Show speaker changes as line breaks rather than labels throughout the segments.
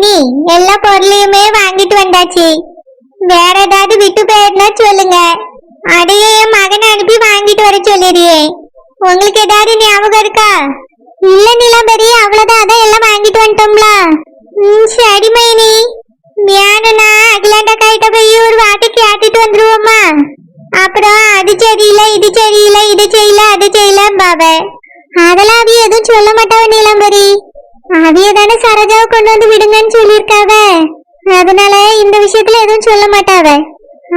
நீ எல்லா பொருளையுமே வாங்கிட்டு வந்தாச்சு. வேற ஏதாவது விட்டு போயிருந்தா சொல்லுங்க. அதையே என் மகனை அனுப்பி வாங்கிட்டு வர சொல்லிடுயே உங்களுக்கு ஏதாவது ஞாபகம் இருக்கா? இல்ல நிலம்பரி அவ்வளவுதான். அதான் எல்லாம் வாங்கிட்டு வந்துட்டோம்ல. ம் சரி மைனி. வேணும்னா அகிலாண்டா கைட்ட போய் ஒரு வாட்டி கேட்டுட்டு வந்துருவோமா அப்புறம் அது சரியில்லை இது சரியில்லை இது செய்யல அது செய்யல பாவ அதெல்லாம் அது எதுவும் சொல்ல மாட்டாவ நீலம்பரி அவிய தானே சரோஜாவை கொண்டு வந்து விடுங்கன்னு சொல்லியிருக்காவ? அதனால இந்த விஷயத்துல எதுவும் சொல்ல மாட்டாவ.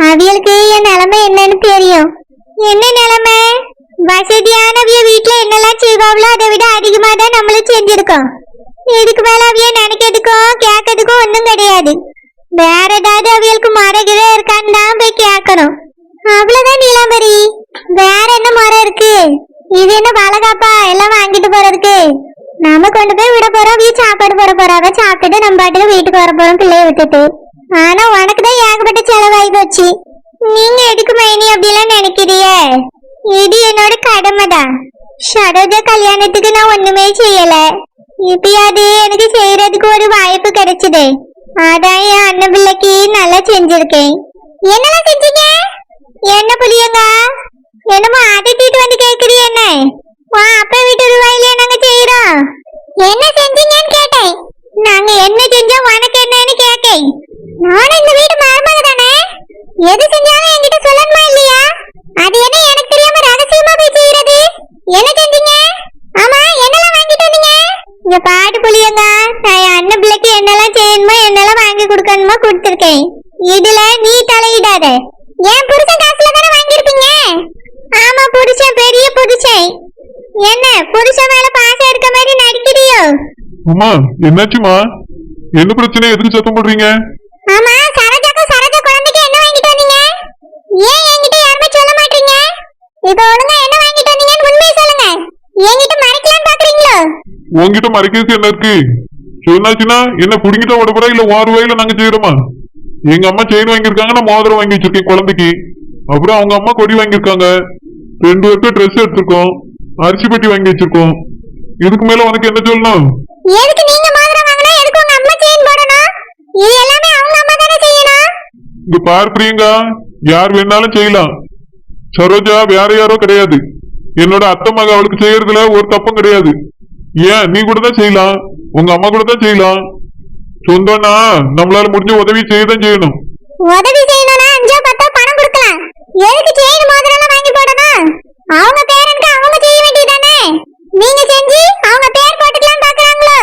அவியலுக்கு என் நிலைமை என்னன்னு தெரியும். என்ன நிலைமை? வசதியானவிய வீட்டுல என்னெல்லாம் செய்வாங்களோ அதை விட அதிகமா தான் நம்மளும் செஞ்சிருக்கோம். இதுக்கு மேல அவிய நினைக்கிறதுக்கும் கேட்கறதுக்கும் ஒன்றும் கிடையாது. வேற ஏதாவது அவியலுக்கு மரகிற இருக்கான்னு தான் போய் கேட்கணும். அவ்வளவுதான் நீலாம்பரி. வேற என்ன மரம் இருக்கு? இது என்ன வளகாப்பா எல்லாம் வாங்கிட்டு போறதுக்கு. நாம கொண்டு போய் விட போறோம் வீ சாப்பாடு போட போறாங்க சாப்பிட்டுட்டு நம்ம பாட்டுக்கு வீட்டுக்கு வர போறோம் பிள்ளைய விட்டுட்டு ஆனா உனக்கு தான் ஏகப்பட்ட செலவாகி போச்சு நீங்க எதுக்கு மைனி அப்படிலாம் நினைக்கிறிய இது என்னோட கடமை தான் சரோஜா கல்யாணத்துக்கு நான் ஒண்ணுமே செய்யல இப்பயாவது எனக்கு செய்யறதுக்கு ஒரு வாய்ப்பு கிடைச்சது அதான் என் அண்ணன் பிள்ளைக்கு நல்லா செஞ்சிருக்கேன் என்னெல்லாம் செஞ்சீங்க என்ன புளியங்க என்னமோ அதட்டிட்டு வந்து கேக்குறீ என்ன வா அப்பா வீட்டு ரூபாயிலே நாங்க செய்யறோம் என்ன செஞ்சீங்கன்னு கேட்டேன். நாங்க என்ன செஞ்சோம் உனக்கு என்னன்னு கேட்டேன். நானும் இந்த வீட்டு மருமக தானே? எது செஞ்சாலும் என்கிட்ட சொல்லணுமா இல்லையா? அது என்ன எனக்கு தெரியாம ரகசியமா போய் செய்யறது என்ன செஞ்சீங்க? ஆமா என்னெல்லாம் வாங்கிட்டு வந்தீங்க? இங்க பாட்டு புளியங்க நான் என் அண்ணன் பிள்ளைக்கு என்னெல்லாம் செய்யணுமோ என்னெல்லாம் வாங்கி கொடுக்கணுமோ கொடுத்துருக்கேன். இதுல நீ தலையிடாத. ஏன் புருஷன் காசுல தானே வாங்கியிருப்பீங்க? ஆமா புருஷன் பெரிய புருஷன். என்ன புருஷன் மேல பாசம் இருக்க மாதிரி நடிக்கிறியோ?
அம்மா என்னாச்சுமா என்ன பிரச்சனை? எதுக்கு சத்தம் போடுறீங்க?
ஆமா சரோஜாக்கும் சரோஜா குழந்தைக்கு என்ன வாங்கிட்டு வந்தீங்க? ஏன் என்கிட்ட யாருமே சொல்ல மாட்டீங்க? இப்போ ஒழுங்கா என்ன வாங்கிட்டு வந்தீங்கன்னு உண்மையை சொல்லுங்க. என்கிட்ட மறைக்கலாம்னு பாக்குறீங்களோ?
உங்ககிட்ட மறைக்கிறதுக்கு என்ன இருக்கு? சொன்னாச்சுன்னா என்ன புடிங்கிட்ட ஓட போறா இல்ல ஓர் ரூபாயில நாங்க செய்யறோமா? எங்க அம்மா செயின் வாங்கியிருக்காங்க நான் மோதிரம் வாங்கி வச்சிருக்கேன் குழந்தைக்கு. அப்புறம் அவங்க அம்மா கொடி வாங்கியிருக்காங்க. ரெண்டு பேருக்கு ட்ரெஸ் எடுத்திருக்கோம். அரிசி பெட்டி வாங்கி வச்சிருக்கோம். இதுக்கு மேல உனக்கு என்ன சொல்லணும்?
எதுக்கு நீங்க மோதிரம் வாங்கினா எதுக்கு உங்க அம்மா செயின் போடணும்? இது எல்லாமே அவங்க அம்மா தானே செய்யணும்.
இங்க பார் பிரியங்கா யார் வேணாலும் செய்யலாம். சரோஜா வேற யாரோ கிடையாது. என்னோட அத்தை மக அவளுக்கு செய்யறதுல ஒரு தப்பும் கிடையாது. ஏன்? நீ கூட தான் செய்யலாம். உங்க அம்மா கூட தான் செய்யலாம். சொந்தம்னா நம்மளால முடிஞ்ச உதவி செய்யதான் செய்யணும்.
உதவி செய்யணும்னா அஞ்சோ பத்தோ பணம் கொடுக்கலாம். எதுக்கு செயின் மோதிரம் வாங்கி போடணும்? அவங்க செய்ய வேண்டியதானே நீங்க செஞ்சு அவங்க பேர் போட்டுக்கலாம் பாக்குறாங்களோ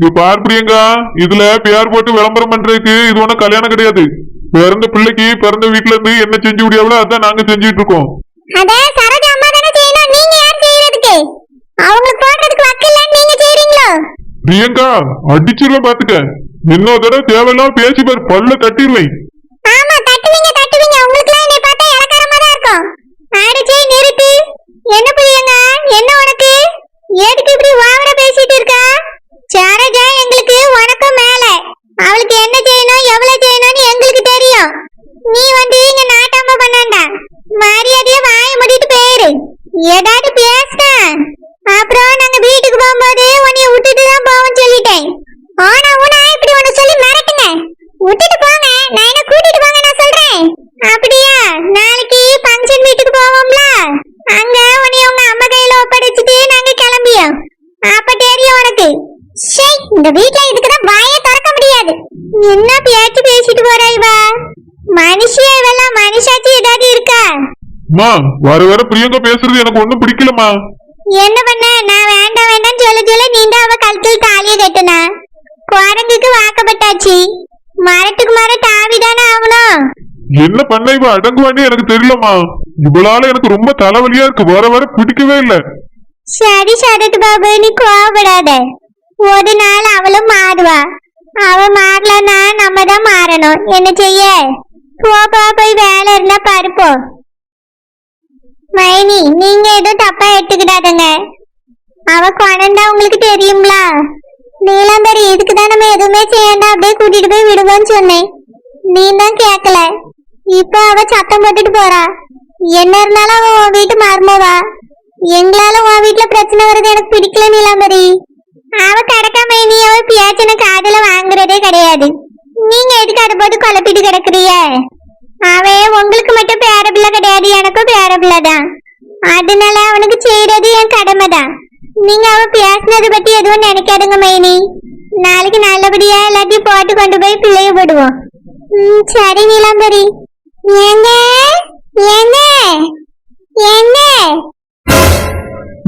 இங்க பார் பிரியங்கா இதுல பேர் போட்டு விளம்பரம் பண்றதுக்கு இது ஒண்ணும் கல்யாணம் கிடையாது. பிறந்த பிள்ளைக்கு பிறந்த வீட்டுல இருந்து என்ன செஞ்சு முடியாவளோ அதான் நாங்க செஞ்சுட்டு இருக்கோம். பிரியங்கா அடிச்சிருவேன் பாத்துக்க. இன்னொரு தடவை தேவையில்லாம பேசி பாரு பல்ல தட்டிடுவேன்
ஆமா தட்டுவீங்க தட்டுவீங்க. உங்களுக்கு என்னை பார்த்தா இலக்காரமா தான் இருக்கும். அடிச்சே நிறுத்து என்ன புரியுங்க என்ன உனக்கு எதுக்கு இப்படி ஓவரா பேசிட்டு இருக்கா சரோஜா எங்களுக்கு உனக்கும் மேல அவளுக்கு என்ன செய்யணும் எவ்வளவு செய்யணும்னு எங்களுக்கு தெரியும் நீ வந்து இங்க நாட்டாம பண்ணாண்டா மரியாதையா வாய மூடிட்டு போயிரு ஏதாவது பேசுன அப்புறம் நாங்க வீட்டுக்கு போகும்போது உன்னைய விட்டுட்டு தான் போவோம் சொல்லிட்டேன் ஆனா உனா இப்படி உன்னை சொல்லி மிரட்டுங்க விட்டுட்டு போங்க நான் என்ன கூட்டிட்டு போங்க நான் சொல்றேன் அப்படியா நாளைக்கு ஃபங்க்ஷன் வீட்டுக்கு போவோம்ல அங்க உன்னை உங்க அம்மா கையில ஒப்படைச்சிட்டு நாங்க கிளம்பியோம் அப்ப தெரியும் உனக்கு வீட்ல இதுக்குதான் வாயே திறக்க முடியாது. என்ன பேச்சு பேசிட்டு போறா இவ? மனுஷியா இவெல்லாம் மனுஷாச்சி ஏதாவது இருக்கா?
அம்மா வர வர பிரியங்கா பேசுறது எனக்கு ஒண்ணும் பிடிக்கலம்மா.
என்ன பண்ண? நான் வேண்டாம் வேண்டாம் சொல்ல சொல்ல நீண்ட அவ கழுத்தில் தாலிய கட்டுனா. குரங்குக்கு வாக்கப்பட்டாச்சு. மரத்துக்கு மரம் தாவிதானே ஆகணும்.
என்ன பண்ண இவ? அடங்குவானே எனக்கு தெரியலம்மா. இவளால எனக்கு ரொம்ப தலைவலியா இருக்கு. வர வர பிடிக்கவே இல்ல.
சரி சரத் பாபு நீ கோவப்படாத. ஒரு நாள் அவளும் மாறுவா. அவ மாறலன்னா நம்ம தான் மாறணும். என்ன செய்ய? போப்பா போய் வேலை இருந்தா பருப்போம் மைனி நீங்க எதுவும் தப்பா எடுத்துக்கிடாதங்க. அவ குழந்தா உங்களுக்கு தெரியுங்களா நீலாம்பரி இதுக்கு தான் நம்ம எதுவுமே செய்யண்டா அப்படியே கூட்டிட்டு போய் விடுவோம்னு சொன்னேன். நீ தான் கேட்கல இப்ப அவ சத்தம் போட்டுட்டு போறா. என்ன இருந்தாலும் அவ உன் வீட்டு மருமவா. எங்களால உன் வீட்டுல பிரச்சனை வருது எனக்கு பிடிக்கல நீலாம்பரி. அவ கடக்காம இனி அவ பேச்சன காதுல வாங்குறதே கிடையாது நீங்க எதுக்கு அதை போட்டு குழப்பிட்டு கிடக்குறிய அவ உங்களுக்கு மட்டும் பேர பிள்ளை கிடையாது எனக்கும் பேர பிள்ளை தான் அதனால அவனுக்கு செய்யறது என் கடமை தான் நீங்க அவ பேசினது பத்தி எதுவும் நினைக்காதுங்க மைனி நாளைக்கு நல்லபடியா எல்லாத்தையும் போட்டு கொண்டு போய் பிள்ளைய போடுவோம் ம், சரி நீலாம்பரி ஏங்க ஏங்க ஏங்க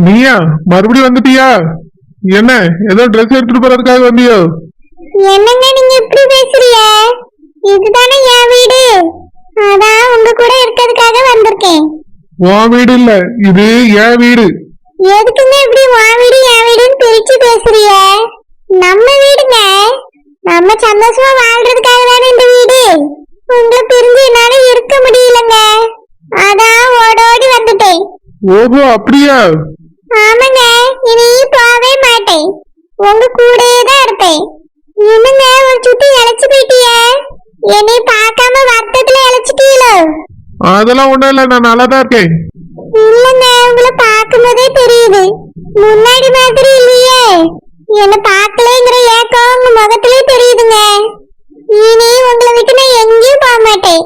நீயா மறுபடியும் வந்துட்டியா என்ன? ஏதோ ட்ரெஸ் எடுத்துட்டு போறதுக்காக வந்தியோ?
என்னங்க நீங்க இப்படி பேசுறீங்க? இதுதானே என் வீடு. அதான் உங்க கூட இருக்கிறதுக்காக வந்திருக்கேன்.
உன் வீடு இல்ல இது என் வீடு.
எதுக்குங்க இப்படி உன் வீடு என் வீடுன்னு பிரிச்சு பேசுறீங்க? நம்ம வீடுங்க. நம்ம சந்தோஷமா வாழ்றதுக்காக தானே இந்த வீடு. உங்களை பிரிஞ்சு என்னால இருக்க முடியலங்க. அதான் ஓடோடி வந்துட்டேன்.
ஓஹோ அப்படியா? அதெல்லாம் ஒண்ணும் இல்ல நான் நல்லா தான் இருக்கேன்.
இல்லங்க உங்களை பார்க்கும்போதே தெரியுது. முன்னாடி மாதிரி இல்லையே. என்ன பார்க்கலங்கிற ஏக்கம் உங்க முகத்திலே தெரியுதுங்க. இனி உங்களை விட்டு நான் எங்கேயும் போக மாட்டேன்.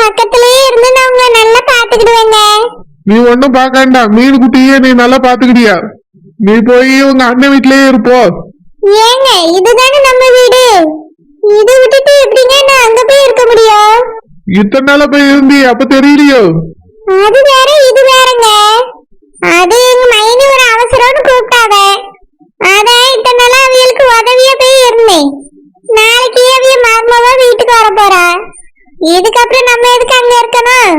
பக்கத்திலேயே இருந்து நான் உங்களை நல்லா பார்த்துக்கிடுவேங்க.
நீ ஒண்ணும் பார்க்க வேண்டாம். மீன் குட்டியே நீ நல்லா பாத்துக்கிட்டியா நீ போய் உங்க அண்ணன் வீட்லயே இருப்போ.
ஏங்க இதுதானே
இத்தனை நாள போய் இருந்தி அப்ப தெரியலையோ?
அது வேற இது வேறங்க. அது எங்க மைனி ஒரு அவசரம்னு கூப்பிட்டாங்க அதான் இத்தனை நாளா அவியலுக்கு உதவியா போய் இருந்தேன் நாளைக்கு அவிய மருமவா வீட்டுக்கு வர போறா. இதுக்கப்புறம் நம்ம எதுக்கு அங்க இருக்கணும்?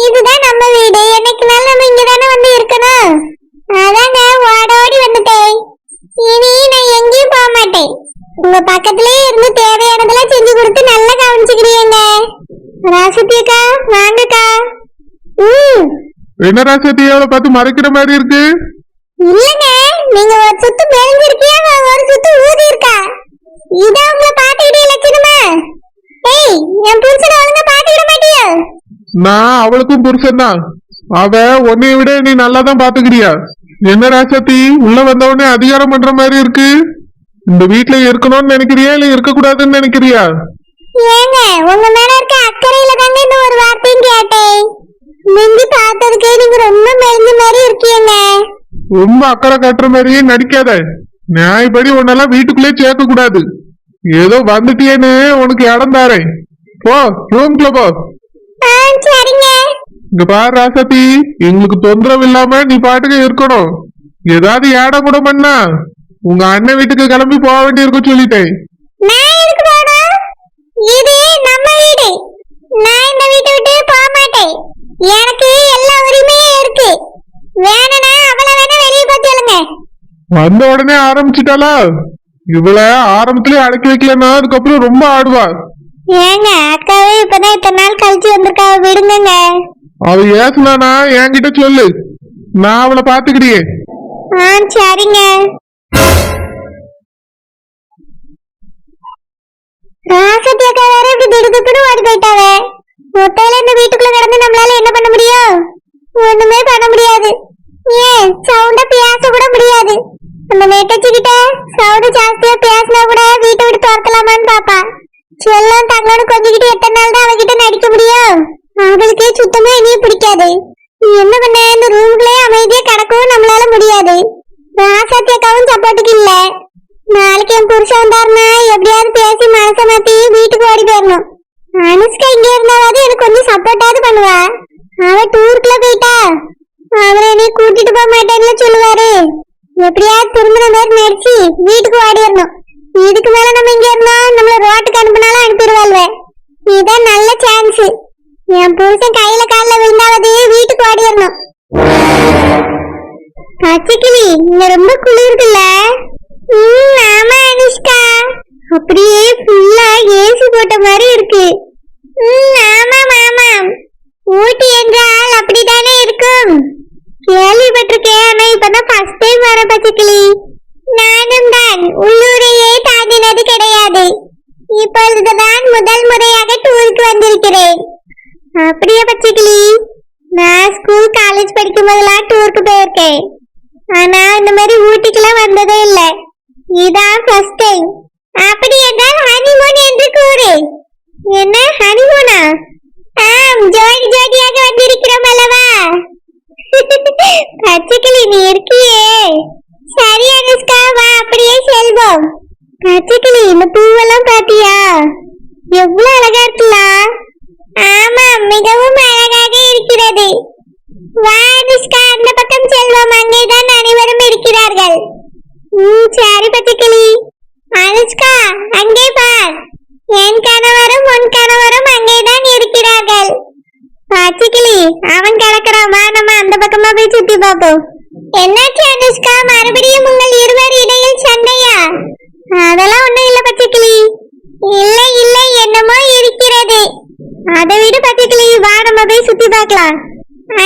இதுதான் நம்ம வீடு. என்னைக்குனாலும் நம்ம இங்க தானே வந்து இருக்கணும். அதாங்க ஓடோடி வந்துட்டேன். இனி நான் எங்கேயும் போக மாட்டேன். உங்க பக்கத்துலயே இருந்து தேவையானதெல்லாம் செஞ்சு கொடுத்து நல்லா கவனிச்சுக்கிறீங்க ராசத்தி அக்கா வாங்கக்கா ம்
என்ன ராசத்தியாவை பார்த்து மறைக்கிற மாதிரி இருக்கு?
இல்லங்க நீங்க ஒரு சுத்து மெலிஞ்சிருக்கியா ஒரு சுத்து ஊதி இருக்கா? இத உங்களை பாத்துக்கிட்டே லட்சணமா ஏய் என் புருஷனை ஒழுங்கா பாத்துக்கிட மாட்டியா?
நான் அவளுக்கும் புருஷன் தான் அவ உன்னைய விட நீ நல்லா தான் பாத்துக்கிறியா என்ன ராசத்தி உள்ள வந்த உடனே அதிகாரம் பண்ற மாதிரி இருக்கு? இந்த வீட்ல இருக்கணும்னு நினைக்கிறியா இல்ல இருக்க கூடாதுன்னு நினைக்கிறியா?
ஏங்க உங்க மேல இருக்க அக்கறையில தாங்க இந்த ஒரு வார்த்தையும் கேட்டேன். மிந்தி பார்த்ததுக்கே நீங்க ரொம்ப மெலிஞ்ச மாதிரி இருக்கீங்க.
ரொம்ப அக்கறை காட்டுற மாதிரியே நடிக்காத. நியாயப்படி உன்னெல்லாம் வீட்டுக்குள்ளே சேர்க்க கூடாது ஏதோ வந்துட்டியேன்னு உனக்கு இடம் தாரேன். போ ரூம்குள்ள போ.
சரிங்க.
இங்க பாரு ராசத்தி எங்களுக்கு தொந்தரவு இல்லாம நீ பாட்டுக்கு இருக்கணும். ஏதாவது ஏடா கூட பண்ணா உங்க அண்ணன் வீட்டுக்கு கிளம்பி போக வேண்டி இருக்கும் சொல்லிட்டேன்
நான் எதுக்கு போகணும் இது நம்ம வீடு நான் இந்த வீட்டை விட்டு போக மாட்டேன் எனக்கு எல்லா உரிமையும் இருக்கு வேணும்னா அவளை வேணா வெளியே போக சொல்லுங்க
வந்த உடனே ஆரம்பிச்சிட்டாளா? இவள ஆரம்பத்திலே அடக்கி வைக்கலன்னா அதுக்கப்புறம் ரொம்ப ஆடுவா.
ஏங்க அக்காவே இப்பதான் இத்தனை நாள் கழிச்சு வந்திருக்கா விடுங்கங்க.
அவ ஏசுனானா என்கிட்ட சொல்லு. நான் அவளை பாத்துக்கிறியே
ஆ சரிங்க. ராசத்தி அக்கா வேற இப்படி திடுதுப்புன்னு ஓடி போயிட்டாவே. முட்டையில இந்த வீட்டுக்குள்ள கிடந்து நம்மளால என்ன பண்ண முடியும்? ஒண்ணுமே பண்ண முடியாது. ஏன்? சவுண்டா பேச கூட முடியாது. நம்ம நெட்டச்சி கிட்ட சவுண்டு ஜாஸ்தியா பேசினா கூட வீட்டை விட்டு துரத்தலாமான்னு பாப்பா. செல்லம் தங்களோட கொஞ்சிக்கிட்டு எத்தனை நாள் தான் அவகிட்ட நடிக்க முடியும்? அவளுக்கு சுத்தமா இனியும் பிடிக்காது. என்ன பண்ண? இந்த ரூம்குள்ளே அமைதியா கிடக்கவும் நம்மளால முடியாது. ராசாத்தியக்காவும் சப்போர்ட்டுக்கு இல்ல. நாளைக்கு என் புருஷன் வந்தாருன்னா எப்படியாவது பேசி மனச மாத்தி வீட்டுக்கு ஓடி போயிடணும் அனுஷ்கா இங்க இருந்தாவது எனக்கு கொஞ்சம் சப்போர்ட்டாவது பண்ணுவா. அவ டூருக்குள்ள போயிட்டா. அவரை என்னை கூட்டிட்டு போக மாட்டேன்னு சொல்லுவாரு. எப்படியாவது திரும்பின மாதிரி நடிச்சு வீட்டுக்கு ஓடிடணும் இதுக்கு மேல நம்ம இங்க இருந்தா நம்மள ரோட்டுக்கு அனுப்பினாலும் அனுப்பிடுவாள்வே. இதான் நல்ல சான்ஸ் என் புருஷன் கையில கால்ல விழுந்தாவது வீட்டுக்கு ஓடிடணும் பச்சைக்கிளி இங்க ரொம்ப குளிருதுல்ல ம் ஆமா அனுஷ்கா. அப்படியே ஃபுல்லா ஏசி போட்ட மாதிரி இருக்கு. ம் ஆமா மாமா ஊட்டி என்றால் அப்படி கேள்விப்பட்டிருக்கேன் ஆனா இப்பதான் ஃபர்ஸ்ட் டைம் வர பச்சைக்கிளி நானும் தான் உள்ளூரையே தாண்டினது கிடையாது. இப்பொழுதுதான் முதல் முறையாக டூருக்கு வந்திருக்கிறேன். அப்படியே பச்சைக்கிளி நான் ஸ்கூல் காலேஜ் படிக்கும் போதெல்லாம் டூருக்கு போயிருக்கேன். ஆனா இந்த மாதிரி ஊட்டிக்கெல்லாம் வந்ததே இல்லை. இதான் ஃபர்ஸ்ட் டைம் அப்படி என்றால் ஹனிமூன் என்று கூறு என்ன ஹனிமூனா ஆம் ஜோடி ஜோடியாக வந்திருக்கிறோம் அல்லவா? பச்சைக்கிளி நீ இருக்கியே. சரி அனுஷ்கா வா அப்படியே செல்வோம். பச்சைக்கிளி இந்த பூவெல்லாம் பாத்தியா எவ்வளவு அழகா இருக்கலாம் ஆமா மிகவும் அழகாக இருக்கிறது. வா அனுஷ்கா அந்த பக்கம் செல்வோம். அங்கேதான் அனைவரும் இருக்கிறார்கள். ம் சரி பச்சைக்கிளி. அனுஷ்கா அங்கே பார். என் கணவரும் உன் கணவரும் அங்கேதான் இருக்கிறார்கள். பச்சைக்கிளி அவன் கிடக்குறான். வா அந்த பக்கமா போய் சுத்தி பார்ப்போம். என்னாச்சு அனுஷ்கா? மறுபடியும் உங்கள் இருவர் இடையில் சண்டையா? அதெல்லாம் ஒண்ணும் இல்ல பச்சைக்கிளி. இல்ல இல்ல என்னமோ இருக்கிறது. அதை விட பச்சைக்கிளி. வா நம்ம போய் சுத்தி பார்க்கலாம்.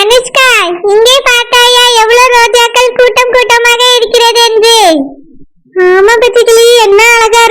அனுஷ்கா இங்கே பார்த்தாயா எவ்வளவு ரோஜாக்கள் கூட்டம் கூட்டமாக இருக்கிறது என்று? ஆமா பச்சைக்கிளி என்ன அழகா